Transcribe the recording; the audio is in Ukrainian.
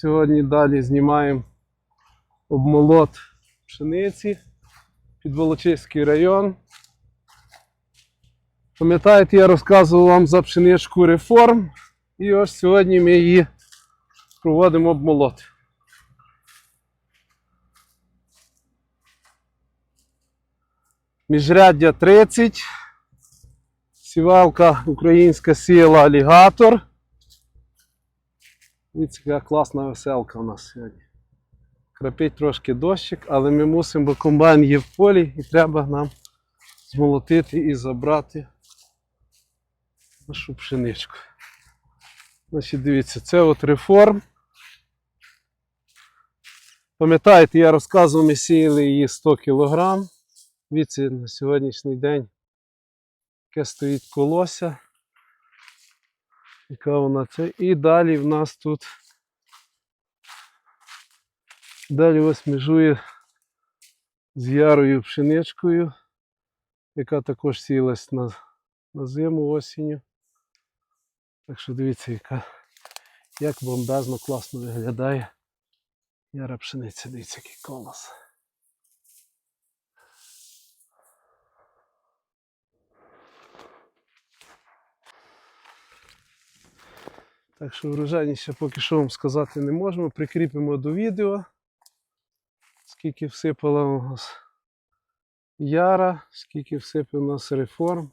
Сьогодні далі знімаємо обмолот пшениці під Волочиський район. Пам'ятаєте, я розказував вам за пшеничку реформ. І ось сьогодні ми її проводимо обмолот. Міжряддя 30. Сівалка українська сіяла алігатор. Дивіться, класна веселка у нас сьогодні. Крапить трошки дощик, але ми мусимо, бо комбайн є в полі і треба нам змолотити і забрати нашу пшеничку. Значить, дивіться, це от реформ. Пам'ятаєте, я розказував, ми сіяли її 100 кг. Дивіться, на сьогоднішній день яке стоїть колося. Яка вона це? І далі в нас тут. Далі ось межує з ярою пшеничкою, яка також сіялась на, на зиму осінню. Так що дивіться, яка, як бомбезно класно виглядає яра пшениця. Дивіться, який колос. Так що врожайні ще поки що вам сказати не можемо. Прикріпимо до відео, скільки всипала у нас яра, скільки всипав у нас реформ.